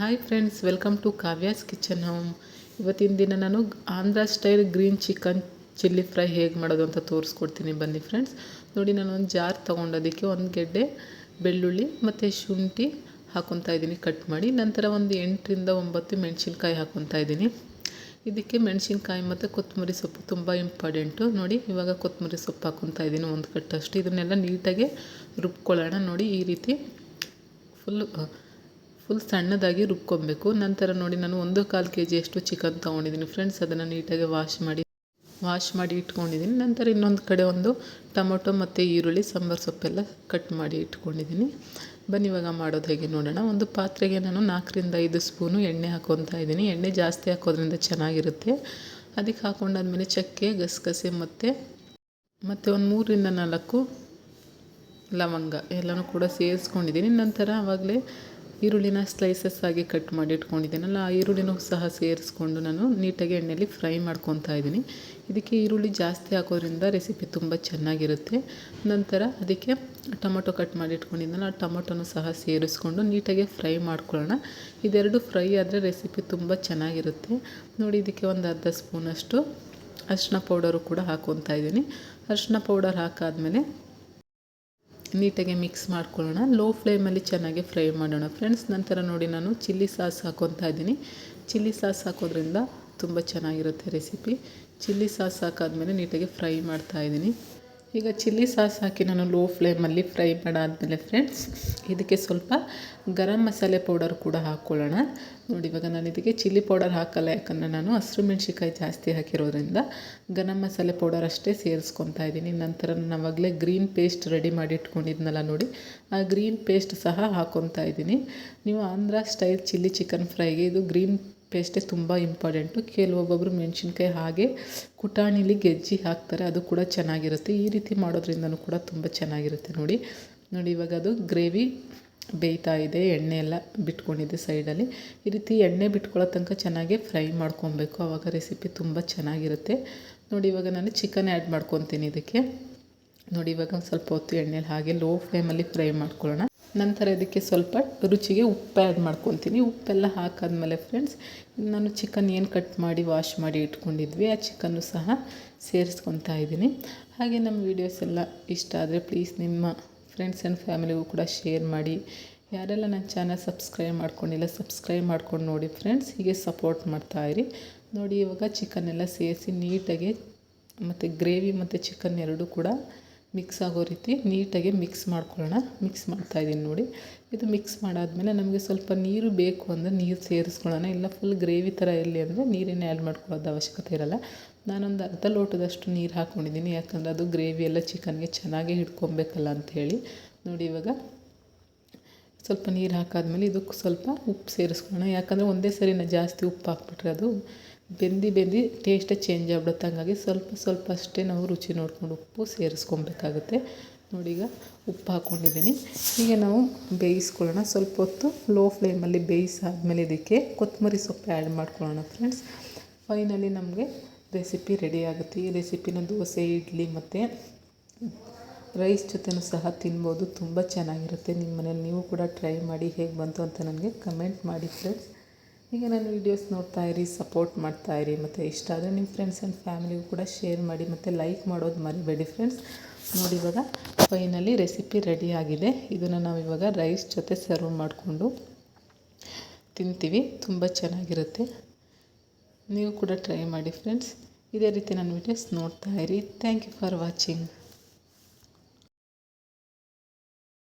Hi friends welcome to Kavya's kitchen home ಇವತ್ತಿನ ದಿನ ನಾನು Andhra style green chicken chilli fry ಹೇಗೆ ಮಾಡೋದು ಅಂತ ತೋರಿಸ್ಕೊಡ್ತೀನಿ. ಬನ್ನಿ ಫ್ರೆಂಡ್ಸ್ ನೋಡಿ ನಾನು ಒಂದು ಜಾರ್ ತೊಗೊಂಡೋದಕ್ಕೆ ಒಂದು ಗೆಡ್ಡೆ, ಬೆಳ್ಳುಳ್ಳಿ ಮತ್ತು ಶುಂಠಿ ಹಾಕೊತಾ ಇದ್ದೀನಿ. ಕಟ್ ಮಾಡಿ ನಂತರ ಒಂದು ಎಂಟರಿಂದ ಒಂಬತ್ತು ಮೆಣಸಿನ್ಕಾಯಿ ಹಾಕೊತಾ ಇದ್ದೀನಿ. ಇದಕ್ಕೆ ಮೆಣಸಿನ್ಕಾಯಿ ಮತ್ತು ಕೊತ್ತಂಬರಿ ಸೊಪ್ಪು ತುಂಬ ಇಂಪಾರ್ಟೆಂಟು ನೋಡಿ ಇವಾಗ ಕೊತ್ತಂಬರಿ ಸೊಪ್ಪು ಹಾಕೊತಾ ಇದ್ದೀನಿ ಒಂದು ಕಟ್ಟಷ್ಟು. ಇದನ್ನೆಲ್ಲ ನೀಟಾಗಿ ರುಬ್ಕೊಳ್ಳೋಣ. ನೋಡಿ ಈ ರೀತಿ ಫುಲ್ ಫುಲ್ ಸಣ್ಣದಾಗಿ ರುಬ್ಕೊಬೇಕು. ನಂತರ ನೋಡಿ ನಾನು ಒಂದು ಕಾಲು ಕೆ ಜಿಯಷ್ಟು ಚಿಕನ್ ತೊಗೊಂಡಿದ್ದೀನಿ ಫ್ರೆಂಡ್ಸ್ ಅದನ್ನು ನೀಟಾಗಿ ವಾಶ್ ಮಾಡಿ ವಾಶ್ ಮಾಡಿ ಇಟ್ಕೊಂಡಿದ್ದೀನಿ. ನಂತರ ಇನ್ನೊಂದು ಕಡೆ ಒಂದು ಟೊಮೊಟೊ ಮತ್ತು ಈರುಳ್ಳಿ, ಸಾಂಬಾರು ಸೊಪ್ಪೆಲ್ಲ ಕಟ್ ಮಾಡಿ ಇಟ್ಕೊಂಡಿದ್ದೀನಿ. ಬನ್ನಿ, ಇವಾಗ ಮಾಡೋದು ಹೇಗೆ ನೋಡೋಣ. ಒಂದು ಪಾತ್ರೆಗೆ ನಾನು ನಾಲ್ಕರಿಂದ ಐದು ಸ್ಪೂನು ಎಣ್ಣೆ ಹಾಕೊತಾ ಇದ್ದೀನಿ. ಎಣ್ಣೆ ಜಾಸ್ತಿ ಹಾಕೋದ್ರಿಂದ ಚೆನ್ನಾಗಿರುತ್ತೆ. ಅದಕ್ಕೆ ಹಾಕೊಂಡಾದ್ಮೇಲೆ ಚಕ್ಕೆ, ಗಸಗಸೆ ಮತ್ತು ಮತ್ತು ಒಂದು ಮೂರರಿಂದ ನಾಲ್ಕು ಲವಂಗ ಎಲ್ಲನೂ ಕೂಡ ಸೇರಿಸ್ಕೊಂಡಿದ್ದೀನಿ. ನಂತರ ಆವಾಗಲೇ ಈರುಳ್ಳಿನ ಸ್ಲೈಸಸ್ ಆಗಿ ಕಟ್ ಮಾಡಿ ಇಟ್ಕೊಂಡಿದ್ದೀನಲ್ಲ ಆ ಈರುಳ್ಳಿನೂ ಸಹ ಸೇರಿಸ್ಕೊಂಡು ನಾನು ನೀಟಾಗಿ ಎಣ್ಣೆಯಲ್ಲಿ ಫ್ರೈ ಮಾಡ್ಕೊತಾ ಇದ್ದೀನಿ. ಇದಕ್ಕೆ ಈರುಳ್ಳಿ ಜಾಸ್ತಿ ಹಾಕೋದ್ರಿಂದ ರೆಸಿಪಿ ತುಂಬ ಚೆನ್ನಾಗಿರುತ್ತೆ. ನಂತರ ಅದಕ್ಕೆ ಟೊಮೊಟೊ ಕಟ್ ಮಾಡಿ ಇಟ್ಕೊಂಡಿದ್ದಲ್ಲ ಆ ಟೊಮೊಟೊನೂ ಸಹ ಸೇರಿಸ್ಕೊಂಡು ನೀಟಾಗಿ ಫ್ರೈ ಮಾಡ್ಕೊಳ್ಳೋಣ. ಇದೆರಡು ಫ್ರೈ ಆದರೆ ರೆಸಿಪಿ ತುಂಬ ಚೆನ್ನಾಗಿರುತ್ತೆ. ನೋಡಿ, ಇದಕ್ಕೆ ಒಂದು ಅರ್ಧ ಸ್ಪೂನಷ್ಟು ಅರಿಶಿನ ಪೌಡರು ಕೂಡ ಹಾಕ್ಕೊತಾ ಇದ್ದೀನಿ. ಅರಿಶಿನ ಪೌಡರ್ ಹಾಕಾದ್ಮೇಲೆ ನೀಟಾಗಿ ಮಿಕ್ಸ್ ಮಾಡ್ಕೊಳ್ಳೋಣ. ಲೋ ಫ್ಲೇಮಲ್ಲಿ ಚೆನ್ನಾಗಿ ಫ್ರೈ ಮಾಡೋಣ. ಫ್ರೆಂಡ್ಸ್, ನಂತರ ನೋಡಿ ನಾನು ಚಿಲ್ಲಿ ಸಾಸ್ ಹಾಕೊತಾ ಇದ್ದೀನಿ. ಚಿಲ್ಲಿ ಸಾಸ್ ಹಾಕೋದ್ರಿಂದ ತುಂಬ ಚೆನ್ನಾಗಿರುತ್ತೆ ರೆಸಿಪಿ. ಚಿಲ್ಲಿ ಸಾಸ್ ಹಾಕಾದ್ಮೇಲೆ ನೀಟಾಗಿ ಫ್ರೈ ಮಾಡ್ತಾಯಿದ್ದೀನಿ ಈಗ ಚಿಲ್ಲಿ ಸಾಸ್ ಹಾಕಿ ನಾನು ಲೋ ಫ್ಲೇಮಲ್ಲಿ ಫ್ರೈ ಮಾಡಾದಮೇಲೆ ಫ್ರೆಂಡ್ಸ್ ಇದಕ್ಕೆ ಸ್ವಲ್ಪ ಗರಂ ಮಸಾಲೆ ಪೌಡರ್ ಕೂಡ ಹಾಕ್ಕೊಳ್ಳೋಣ ನೋಡಿ, ಇವಾಗ ನಾನು ಇದಕ್ಕೆ ಚಿಲ್ಲಿ ಪೌಡರ್ ಹಾಕಲ್ಲ, ಯಾಕಂದರೆ ನಾನು ಹಸಿರು ಮೆಣ್ಸಿನ್ಕಾಯಿ ಜಾಸ್ತಿ ಹಾಕಿರೋದ್ರಿಂದ ಗರಂ ಮಸಾಲೆ ಪೌಡರ್ ಅಷ್ಟೇ ಸೇರಿಸ್ಕೊತಾ ಇದ್ದೀನಿ. ನಂತರ ನಾನು ಆವಾಗಲೇ ಗ್ರೀನ್ ಪೇಸ್ಟ್ ರೆಡಿ ಮಾಡಿ ಇಟ್ಕೊಂಡಿದ್ನಲ್ಲ ನೋಡಿ, ಆ ಗ್ರೀನ್ ಪೇಸ್ಟ್ ಸಹ ಹಾಕ್ಕೊತಾ ಇದ್ದೀನಿ. ನೀವು ಆಂಧ್ರ ಸ್ಟೈಲ್ ಚಿಲ್ಲಿ ಚಿಕನ್ ಫ್ರೈಗೆ ಇದು ಗ್ರೀನ್ ಪೇಸ್ಟೇ ತುಂಬ ಇಂಪಾರ್ಟೆಂಟು. ಕೆಲವೊಬ್ಬೊಬ್ಬರು ಮೆಣಸಿನ್ಕಾಯಿ ಹಾಗೆ ಕುಟಾಣಿಲಿ ಗೆಜ್ಜಿ ಹಾಕ್ತಾರೆ, ಅದು ಕೂಡ ಚೆನ್ನಾಗಿರುತ್ತೆ. ಈ ರೀತಿ ಮಾಡೋದ್ರಿಂದನೂ ಕೂಡ ತುಂಬ ಚೆನ್ನಾಗಿರುತ್ತೆ ನೋಡಿ. ನೋಡಿ, ಇವಾಗ ಅದು ಗ್ರೇವಿ ಬೇಯ್ತಾ ಇದೆ, ಎಣ್ಣೆ ಎಲ್ಲ ಬಿಟ್ಕೊಂಡಿದೆ ಸೈಡಲ್ಲಿ. ಈ ರೀತಿ ಎಣ್ಣೆ ಬಿಟ್ಕೊಳ್ಳೋ ತನಕ ಚೆನ್ನಾಗಿ ಫ್ರೈ ಮಾಡ್ಕೊಬೇಕು. ಆವಾಗ ರೆಸಿಪಿ ತುಂಬ ಚೆನ್ನಾಗಿರುತ್ತೆ. ನೋಡಿ, ಇವಾಗ ನಾನು ಚಿಕನ್ ಆ್ಯಡ್ ಮಾಡ್ಕೊತೀನಿ ಇದಕ್ಕೆ. ನೋಡಿ, ಇವಾಗ ಸ್ವಲ್ಪ ಹೊತ್ತು ಎಣ್ಣೆಲಿ ಹಾಗೆ ಲೋ ಫ್ಲೇಮಲ್ಲಿ ಫ್ರೈ ಮಾಡ್ಕೊಳ್ಳೋಣ. ನಂತರ ಇದಕ್ಕೆ ಸ್ವಲ್ಪ ರುಚಿಗೆ ಉಪ್ಪು ಆ್ಯಡ್ ಮಾಡ್ಕೊತೀನಿ. ಉಪ್ಪೆಲ್ಲ ಹಾಕಾದ್ಮೇಲೆ ಫ್ರೆಂಡ್ಸ್ ನಾನು ಚಿಕನ್ ಏನು ಕಟ್ ಮಾಡಿ ವಾಶ್ ಮಾಡಿ ಇಟ್ಕೊಂಡಿದ್ವಿ, ಆ ಚಿಕನ್ನು ಸಹ ಸೇರಿಸ್ಕೊತಾ ಇದ್ದೀನಿ. ಹಾಗೆ ನಮ್ಮ ವೀಡಿಯೋಸ್ ಎಲ್ಲ ಇಷ್ಟ ಆದರೆ ಪ್ಲೀಸ್ ನಿಮ್ಮ ಫ್ರೆಂಡ್ಸ್ ಆ್ಯಂಡ್ ಫ್ಯಾಮಿಲಿಗೂ ಕೂಡ ಶೇರ್ ಮಾಡಿ. ಯಾರೆಲ್ಲ ನನ್ನ ಚಾನಲ್ ಸಬ್ಸ್ಕ್ರೈಬ್ ಮಾಡ್ಕೊಂಡಿಲ್ಲ ಸಬ್ಸ್ಕ್ರೈಬ್ ಮಾಡ್ಕೊಂಡು ನೋಡಿ ಫ್ರೆಂಡ್ಸ್ ಹೀಗೆ ಸಪೋರ್ಟ್ ಮಾಡ್ತಾಯಿರಿ ನೋಡಿ ಇವಾಗ ಚಿಕನ್ ಎಲ್ಲ ಸೇರಿಸಿ ನೀಟಾಗಿ ಮತ್ತು ಗ್ರೇವಿ ಮತ್ತು ಚಿಕನ್ ಎರಡೂ ಕೂಡ ಮಿಕ್ಸ್ ಆಗೋ ರೀತಿ ನೀಟಾಗಿ ಮಿಕ್ಸ್ ಮಾಡ್ಕೊಳ್ಳೋಣ. ಮಿಕ್ಸ್ ಮಾಡ್ತಾಯಿದ್ದೀನಿ ನೋಡಿ. ಇದು ಮಿಕ್ಸ್ ಮಾಡಾದಮೇಲೆ ನಮಗೆ ಸ್ವಲ್ಪ ನೀರು ಬೇಕು ಅಂದರೆ ನೀರು ಸೇರಿಸ್ಕೊಳ್ಳೋಣ. ಇಲ್ಲ ಫುಲ್ ಗ್ರೇವಿ ಥರ ಇರಲಿ ಅಂದರೆ ನೀರೇನೇ ಆ್ಯಡ್ ಮಾಡ್ಕೊಳ್ಳೋದು ಅವಶ್ಯಕತೆ ಇರಲ್ಲ. ನಾನೊಂದು ಅರ್ಧ ಲೋಟದಷ್ಟು ನೀರು ಹಾಕ್ಕೊಂಡಿದ್ದೀನಿ ಯಾಕಂದರೆ ಅದು ಗ್ರೇವಿ ಎಲ್ಲ ಚಿಕನ್ಗೆ ಚೆನ್ನಾಗಿ ಹಿಡ್ಕೊಬೇಕಲ್ಲ ಅಂಥೇಳಿ ನೋಡಿ ಇವಾಗ ಸ್ವಲ್ಪ ನೀರು ಹಾಕಾದ್ಮೇಲೆ ಇದಕ್ಕೆ ಸ್ವಲ್ಪ ಉಪ್ಪು ಸೇರಿಸ್ಕೊಳ್ಳೋಣ. ಯಾಕಂದರೆ ಒಂದೇ ಸರಿನ ಜಾಸ್ತಿ ಉಪ್ಪು ಹಾಕ್ಬಿಟ್ರೆ ಅದು ಬೆಂದು ಬೆಂದು ಟೇಸ್ಟೇ ಚೇಂಜ್ ಆಗ್ಬಿಡುತ್ತೆ ಹಂಗಾಗಿ ಸ್ವಲ್ಪ ಸ್ವಲ್ಪ ಅಷ್ಟೇ ನಾವು ರುಚಿ ನೋಡ್ಕೊಂಡು ಉಪ್ಪು ಸೇರಿಸ್ಕೊಬೇಕಾಗುತ್ತೆ. ನೋಡಿ ಈಗ ಉಪ್ಪು ಹಾಕ್ಕೊಂಡಿದ್ದೀನಿ. ಹೀಗೆ ನಾವು ಬೇಯಿಸ್ಕೊಳ್ಳೋಣ. ಸ್ವಲ್ಪ ಹೊತ್ತು ಲೋ ಫ್ಲೇಮಲ್ಲಿ ಬೇಯಿಸಾದ್ಮೇಲೆ ಇದಕ್ಕೆ ಕೊತ್ತಂಬರಿ ಸೊಪ್ಪು ಆ್ಯಡ್ ಮಾಡ್ಕೊಳ್ಳೋಣ ಫ್ರೆಂಡ್ಸ್ ಫೈನಲಿ ನಮಗೆ ರೆಸಿಪಿ ರೆಡಿ ಆಗುತ್ತೆ. ಈ ರೆಸಿಪಿನ ದೋಸೆ, ಇಡ್ಲಿ ಮತ್ತು ರೈಸ್ ಜೊತೆನೂ ಸಹ ತಿನ್ಬೋದು. ತುಂಬ ಚೆನ್ನಾಗಿರುತ್ತೆ. ನಿಮ್ಮ ಮನೇಲಿ ನೀವು ಕೂಡ ಟ್ರೈ ಮಾಡಿ ಹೇಗೆ ಬಂತು ಅಂತ ನನಗೆ ಕಮೆಂಟ್ ಮಾಡಿ ಫ್ರೆಂಡ್ಸ್ ಈಗ ನನ್ನ ವೀಡಿಯೋಸ್ ನೋಡ್ತಾ ಇರಿ ಸಪೋರ್ಟ್ ಮಾಡ್ತಾ ಇರಿ, ಮತ್ತು ಇಷ್ಟ ಆದರೆ ನಿಮ್ಮ ಫ್ರೆಂಡ್ಸ್ ಆ್ಯಂಡ್ ಫ್ಯಾಮಿಲಿಗೂ ಕೂಡ ಶೇರ್ ಮಾಡಿ, ಮತ್ತು ಲೈಕ್ ಮಾಡೋದು ಮರಿಬೇಡಿ ಫ್ರೆಂಡ್ಸ್ ನೋಡಿ ಇವಾಗ ಫೈನಲಿ ರೆಸಿಪಿ ರೆಡಿ ಆಗಿದೆ. ಇದನ್ನು ನಾವು ಇವಾಗ ರೈಸ್ ಜೊತೆ ಸರ್ವ್ ಮಾಡಿಕೊಂಡು ತಿಂತೀವಿ. ತುಂಬ ಚೆನ್ನಾಗಿರುತ್ತೆ. ನೀವು ಕೂಡ ಟ್ರೈ ಮಾಡಿ ಫ್ರೆಂಡ್ಸ್ ಇದೇ ರೀತಿ ನನ್ನ ವೀಡಿಯೋಸ್ ನೋಡ್ತಾ ಇರಿ. Thank you for watching